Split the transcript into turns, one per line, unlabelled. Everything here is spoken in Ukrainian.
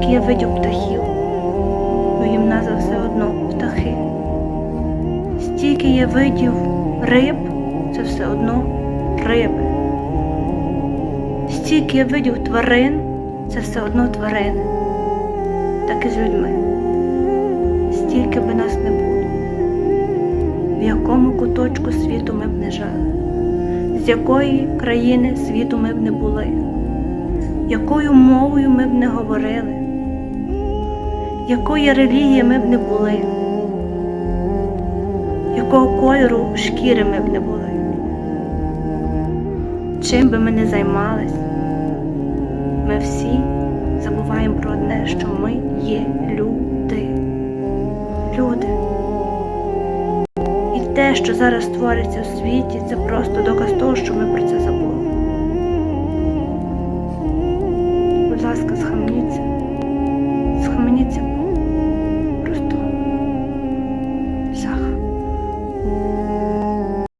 є видів птахів, но їм назва все одно птахи. Стільки є видів риб, це все одно риби. Стільки є видів тварин, це все одно тварини. Так і з людьми. Стільки би нас не було, в якому куточку світу ми б не жили, з якої країни світу ми б не були, якою мовою ми б не говорили, якої релігії ми б не були, якого кольору шкіри ми б не були. Чим би ми не займались, ми всі забуваємо про одне, що ми є люди. Люди. І те, що зараз твориться у світі, це просто доказ того, що ми про це забули. Будь ласка, схаменіться. Oh.